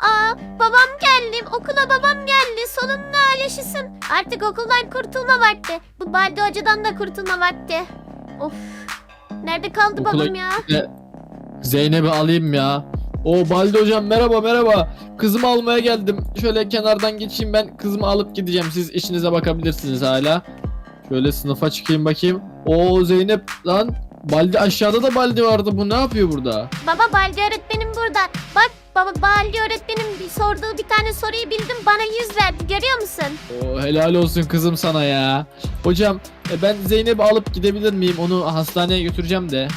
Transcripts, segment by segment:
Aa babam geldi. Okula babam geldi. Sonunda yaşasın. Artık okuldan kurtulma vakti. Bu Baldi Hoca'dan da kurtulma vakti. Of. Nerede kaldı Okula babam ya? Zeynep'i alayım ya. O Baldi hocam merhaba merhaba. Kızımı almaya geldim. Şöyle kenardan geçeyim ben kızımı alıp gideceğim. Siz işinize bakabilirsiniz hala. Şöyle sınıfa çıkayım bakayım. O Zeynep lan Baldi aşağıda da Baldi vardı. Bu ne yapıyor burada? Baba Baldi öğretmenim burada. Bak baba Baldi öğretmenim bir sorduğu bir tane soruyu bildim bana yüz verdi görüyor musun? O helal olsun kızım sana ya. Hocam e, ben Zeynep'i alıp gidebilir miyim? Onu hastaneye götüreceğim de.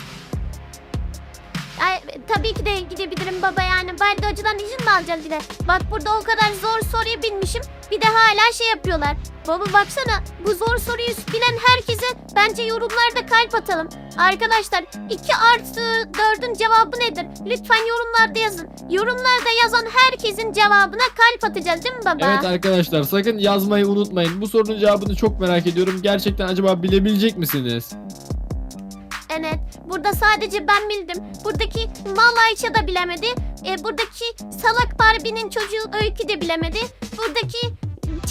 Tabii ki de gidebilirim baba yani. Baldi Hoca'dan izin mi alacağız bir? Bak burada o kadar zor soruyu bilmişim. Bir de hala şey yapıyorlar. Baba baksana bu zor soruyu bilen herkese bence yorumlarda kalp atalım. Arkadaşlar 2 artı 4'ün cevabı nedir? Lütfen yorumlarda yazın. Yorumlarda yazan herkesin cevabına kalp atacağız değil mi baba? Evet arkadaşlar sakın yazmayı unutmayın. Bu sorunun cevabını çok merak ediyorum. Gerçekten acaba bilebilecek misiniz? Evet. Burada sadece ben bildim. Buradaki mal Ayça da bilemedi. E, buradaki salak Barbie'nin çocuğu Öykü de bilemedi. Buradaki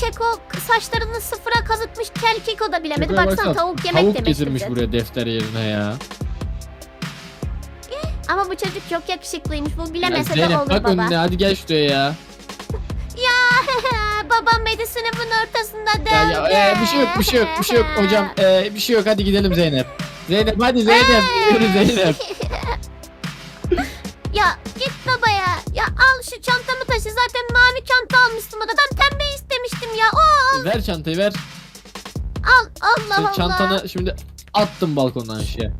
Çeko saçlarını sıfıra kazıtmış kel Keko da bilemedi. Şuraya Baksana baksana, tavuk yemek Tavuk demek getirmiş istedi. buraya defter yerine ya. Ama bu çocuk çok yakışıklıymış. Bu ya bilemese de Zeynep olur bak baba. önüne hadi gel şuraya ya. Ya babam beni sınıfın ortasında dövdü. Ya, ya e, bir şey yok bir şey yok bir şey yok hocam. E, bir şey yok hadi gidelim Zeynep. Zeynep hadi Zeynep. Yürü Zeynep. Ya git baba ya. Ya al şu çantamı taşı. Zaten mavi çanta almıştım odadan. Pembe istemiştim ya. Oo, Ver çantayı ver. al Allah Sen Allah. çantanı şimdi attım balkondan aşağıya.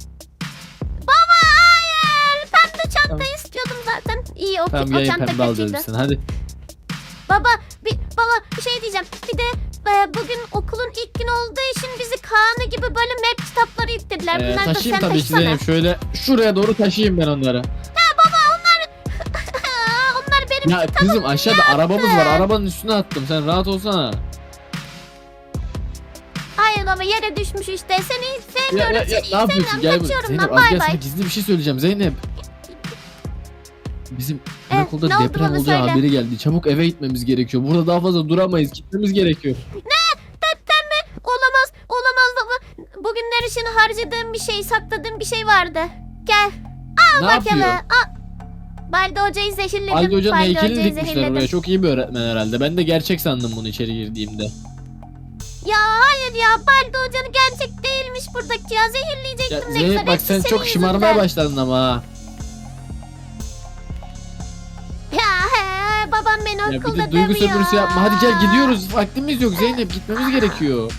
Baba hayır. Pembe çanta istiyordum zaten. İyi o, Tamam o çanta pembe alacağız biz sana hadi. Baba bir baba bir şey diyeceğim. Bir de e, bugün okulun ilk günü olduğu için bizi Kaan'ı gibi böyle map kitapları yüklediler. Ee, Bunları da taşıyayım sen tabii ki taşısana. Zeynep şöyle şuraya doğru taşıyayım ben onları. Onlar benim Ya kızım aşağıda arabamız var arabanın üstüne attım sen rahat olsana. Hayır baba yere düşmüş işte. Seni hiç Ya, sevmiyorum. ya, ya, Seni ne yapıyorsun sevmiyorum. gel buraya. Kaçıyorum Zeynep ben. az Bay gel sana bay. gizli bir şey söyleyeceğim Zeynep. Bizim Eh, okulda ne oldu deprem bana olacağı söyle. haberi geldi. Çabuk eve gitmemiz gerekiyor. Burada daha fazla duramayız. Gitmemiz gerekiyor. Deprem mi? Olamaz. Olamaz baba. Bugünler için harcadığım bir şey, sakladığım bir şey vardı. Gel. ne Bakalım. yapıyor? Al. Balde hocayı zehirledim. Halide Hoca'nın Balde heykelini hocayı dikmişler zehirledim. oraya. Çok iyi bir öğretmen herhalde. Ben de gerçek sandım bunu içeri girdiğimde. Ya hayır ya Balde hocanın gerçek değilmiş buradaki ya. Ya Zehirleyecektim ne Zeynep güzel. bak Hepsi sen senin çok şımarmaya yüzünden. başladın ama ha. Ya bir de duygu sömürüsü yapma. Hadi gel gidiyoruz. Vaktimiz yok Zeynep. Gitmemiz gerekiyor.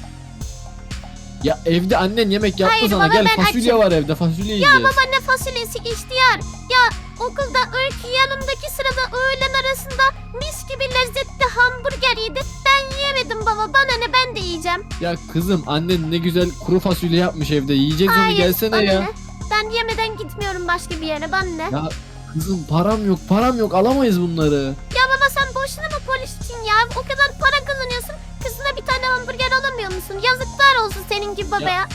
Ya evde annen yemek yaptı Hayır sana. baba, Gel ben fasulye açım. var evde. Fasulye Ya yiyeceğiz. baba ne fasulyesi ihtiyar. Ya okulda öykü yanımdaki sırada öğlen arasında mis gibi lezzetli hamburger yedi. Ben yiyemedim baba. Bana ne ben de yiyeceğim. Ya kızım annen ne güzel kuru fasulye yapmış evde. Yiyeceğiz onu gelsene bana ya. ne? Ben yemeden gitmiyorum başka bir yere. Bana ne? Ya kızım param yok. Param yok. Alamayız bunları. Ya boşuna mı polissin ya? O kadar para kazanıyorsun. Kızına bir tane hamburger alamıyor musun? Yazıklar olsun senin gibi babaya.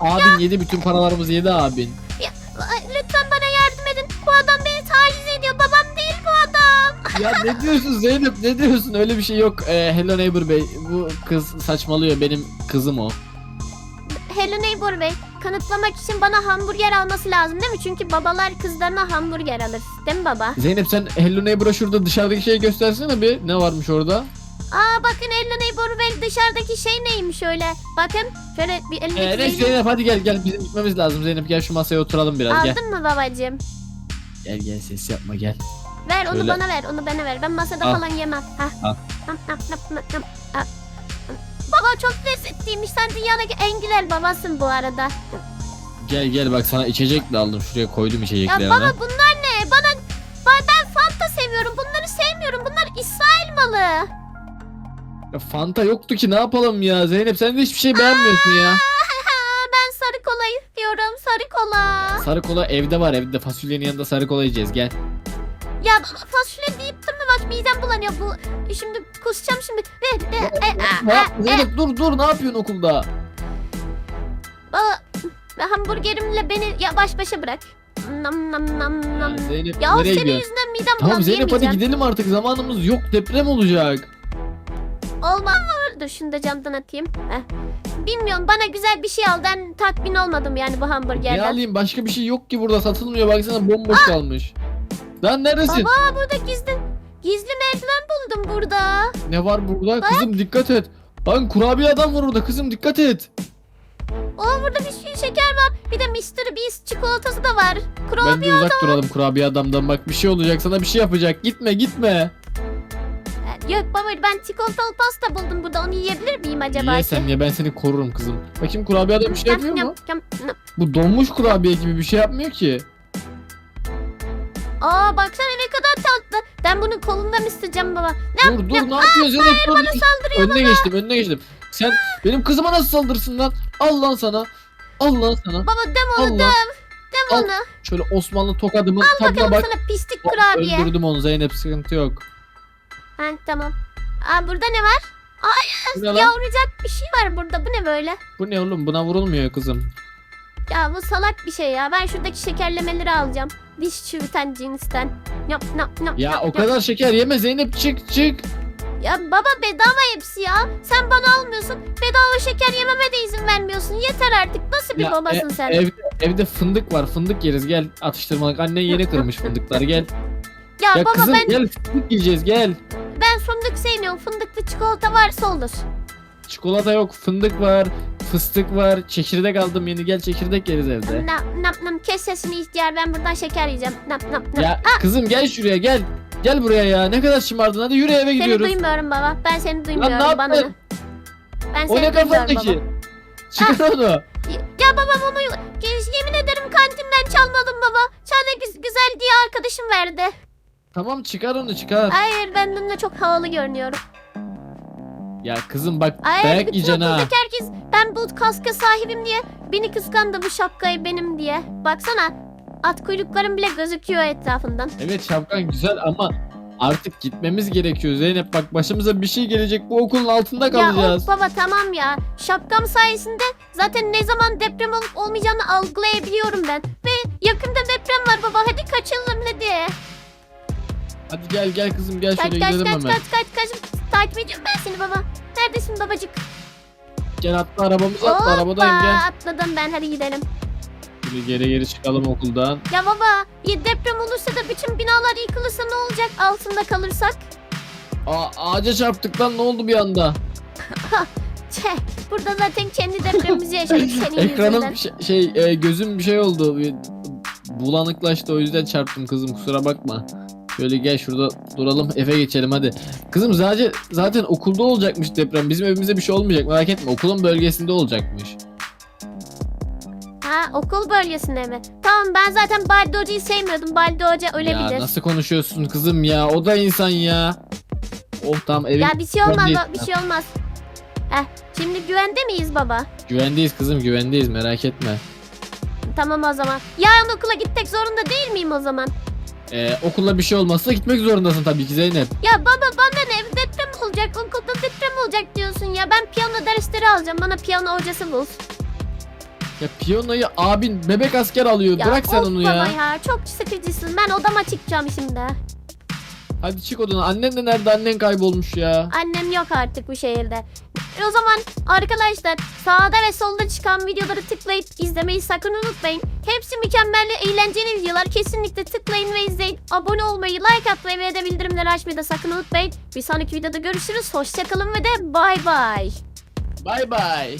Abin yedi bütün paralarımızı yedi abin. Ya, lütfen bana yardım edin. Bu adam beni taciz ediyor. Babam değil bu adam. Ya ne diyorsun Zeynep ne diyorsun öyle bir şey yok. Ee, Hello Neighbor Bey bu kız saçmalıyor benim kızım o. Hello Neighbor Bey, kanıtlamak için bana hamburger alması lazım değil mi? Çünkü babalar kızlarına hamburger alır. Değil mi baba? Zeynep sen Hello Neighbor'a şurada dışarıdaki şeyi göstersene bir ne varmış orada. Aa bakın Hello Neighbor Bey dışarıdaki şey neymiş öyle. Bakın şöyle bir elindeki Ee, neyse Zeynep hadi gel gel bizim gitmemiz lazım Zeynep gel şu masaya oturalım biraz gel. Aldın mı babacığım? Gel gel ses yapma gel. Ver onu Şöyle. bana ver, onu bana ver. Ben masada Al. falan yemem. Ha. Al. Nam, nam, nam, nam, nam. Al. Baba çok lezzetliymiş. Sen dünyadaki en güzel babasın bu arada. Gel gel bak sana içecek de aldım şuraya koydum Ya içeceklerini. baba bunlar ne? Bana Ba- ben Fanta seviyorum. Bunları sevmiyorum. Bunlar İsrail malı. Ya Fanta yoktu ki ne yapalım ya Zeynep sen de hiçbir şey beğenmiyorsun ya. ben sarı kola istiyorum. Sarı kola. Sarı kola evde var evde fasulyenin yanında sarı kola yiyeceğiz gel. Ya baba fasulye deyip bak midem bulanıyor bu. Şimdi kusacağım şimdi. Ve, ve, e, e, Ne e, yap- e. Zeynep dur dur ne yapıyorsun okulda? Baba, hamburgerimle beni ya baş başa bırak. Nam nam nam nam. Ya Zeynep Ya nereye senin gidiyorsun? yüzünden midem Tamam Zeynep hadi gidelim artık zamanımız yok deprem olacak. Olmaz. Dur şunu da camdan atayım. Heh. Bilmiyorum bana güzel bir şey al. Ben tatmin olmadım yani bu Ne hamburgerden. alayım başka bir şey yok ki burada satılmıyor baksana bomboş kalmış. Lan neresin? Baba burada gizli gizli merdiven buldum burada. Ne var burada? Kızım dikkat et. Lan kurabiye adam var orada kızım dikkat et. Oo burada bir sürü şeker var. Bir de Mr. Beast çikolatası da var. Kurabiye Bence uzak duralım kurabiye adamdan bak bir şey olacak sana bir şey yapacak gitme gitme. Yok baba ben çikolatalı pasta buldum burada. Onu yiyebilir miyim acaba? Ki? sen ya ben seni korurum kızım. Bakayım kurabiye adam bir şey Yap, yapıyor mu? Bu donmuş kurabiye gibi bir şey yapmıyor ki. Aa baksana ne kadar tatlı. Ben bunun kolundan isteyeceğim baba. Ne Dur dur ne yapıyorsun dur. bana saldırıyor Önüne geçtim önüne geçtim. Sen benim kızıma nasıl saldırsın lan? Al lan sana. Al lan sana. Baba dem onu Allah. dem. Dem Al. onu. Şöyle Osmanlı tokadımın tadına Bakalım bak. sana pislik Hop, kurabiye. Öldürdüm onu Zeynep sıkıntı yok. Ha tamam. Aa burada ne var? Bu ne lan? Yavrucak bir şey var burada. Bu ne böyle? Bu ne oğlum buna vurulmuyor kızım. Ya bu salak bir şey ya. Ben şuradaki şekerlemeleri alacağım. Diş çürüten cinsten. Yap yap yap. Ya yap, o yap. kadar şeker yeme Zeynep çık çık. Ya baba bedava hepsi ya. Sen bana almıyorsun. Bedava şeker yememe de izin vermiyorsun. Yeter artık. Nasıl bir Ya, babasın e- sen? Evde, evde fındık var fındık yeriz gel atıştırmalık. Annen yeni kırmış fındıkları gel. ya, Ya baba kızım ben gel fındık yiyeceğiz gel. ben fındık sevmiyorum. Fındıklı çikolata varsa olur. Çikolata yok fındık var fıstık var çekirdek aldım yeni gel çekirdek yeriz evde. Nam nam nam kes sesini ihtiyar. Ben buradan şeker yiyeceğim. Nam nam nam. Ya kızım gel şuraya gel. Gel buraya ya ne kadar şımardın hadi yürü eve Seni gidiyoruz. duymuyorum baba. Ben seni Lan duymuyorum ne bana. yaptın? Ben O seni ne duymuyorum kafandaki? baba. Çıkar onu. Ya babam onu yemin ederim kantinden çalmadım baba. Sana güz- güzel diye arkadaşım verdi. Tamam çıkar onu çıkar. Hayır ben bununla çok havalı görünüyorum. Ya kızım bak Hayır dayak bütün yiyeceksin ha. okuldaki herkes ben bu kaska sahibim diye beni kıskandı bu şapkayı benim diye. Baksana at kuyruklarım bile gözüküyor etrafından. Evet şapkan güzel ama artık gitmemiz gerekiyor Zeynep bak başımıza bir şey gelecek bu okulun altında Ya kalacağız. of baba tamam ya. Şapkam sayesinde zaten ne zaman deprem olup olmayacağını algılayabiliyorum ben. Ve yakında deprem var baba hadi kaçalım hadi. Hadi gel gel kızım gel Kaç şöyle kaç gidelim kaç hemen. kaç kaç kaç. Takip ediyorum ben seni baba. Neredesin babacık? Gel atla arabamıza atla arabadayım gel. atladım ben hadi gidelim. Şöyle geri geri çıkalım okuldan. Ya baba ya deprem olursa da bütün binalar yıkılırsa ne olacak altında kalırsak? Aa, ağaca çarptık lan ne oldu bir anda? Çeh burada zaten kendi depremimizi yaşadık senin Ekranım yüzünden. şey, şey e, gözüm bir şey oldu. Bir bulanıklaştı o yüzden çarptım kızım kusura bakma. Şöyle gel şurada duralım eve geçelim hadi. Kızım zaten zaten okulda olacakmış deprem. Bizim evimize bir şey olmayacak merak etme. Okulun bölgesinde olacakmış. Ha okul bölgesinde mi? Tamam ben zaten Baldi Hoca'yı sevmiyordum. Baldi Hoca ölebilir. Ya nasıl konuşuyorsun kızım ya? O da insan ya. Oh tamam evin Ya bir şey olmaz bak, bir şey olmaz. Heh, şimdi güvende miyiz baba? güvendeyiz kızım güvendeyiz merak etme. Tamam o zaman. Yarın okula gitmek zorunda değil miyim o zaman? Ee, okulda bir şey olmazsa gitmek zorundasın tabii ki Zeynep. Ya baba bana ne deprem olacak okulda deprem olacak diyorsun ya. Ben piyano dersleri alacağım. Bana piyano hocası bul. Ya piyanoyu abin bebek asker alıyor. Ya Bırak sen of onu baba ya. ya. Çok sıkıcısın. Ben odama çıkacağım şimdi. Hadi çık odana. Annen de nerede? Annen kaybolmuş ya. Annem yok artık bu şehirde. E o zaman arkadaşlar sağda ve solda çıkan videoları tıklayıp izlemeyi sakın unutmayın. Hepsi mükemmel ve eğlenceli videolar. Kesinlikle tıklayın ve izleyin. Abone olmayı, like atmayı ve de bildirimleri açmayı da sakın unutmayın. Bir sonraki videoda görüşürüz. Hoşçakalın ve de bay bay. Bay bay.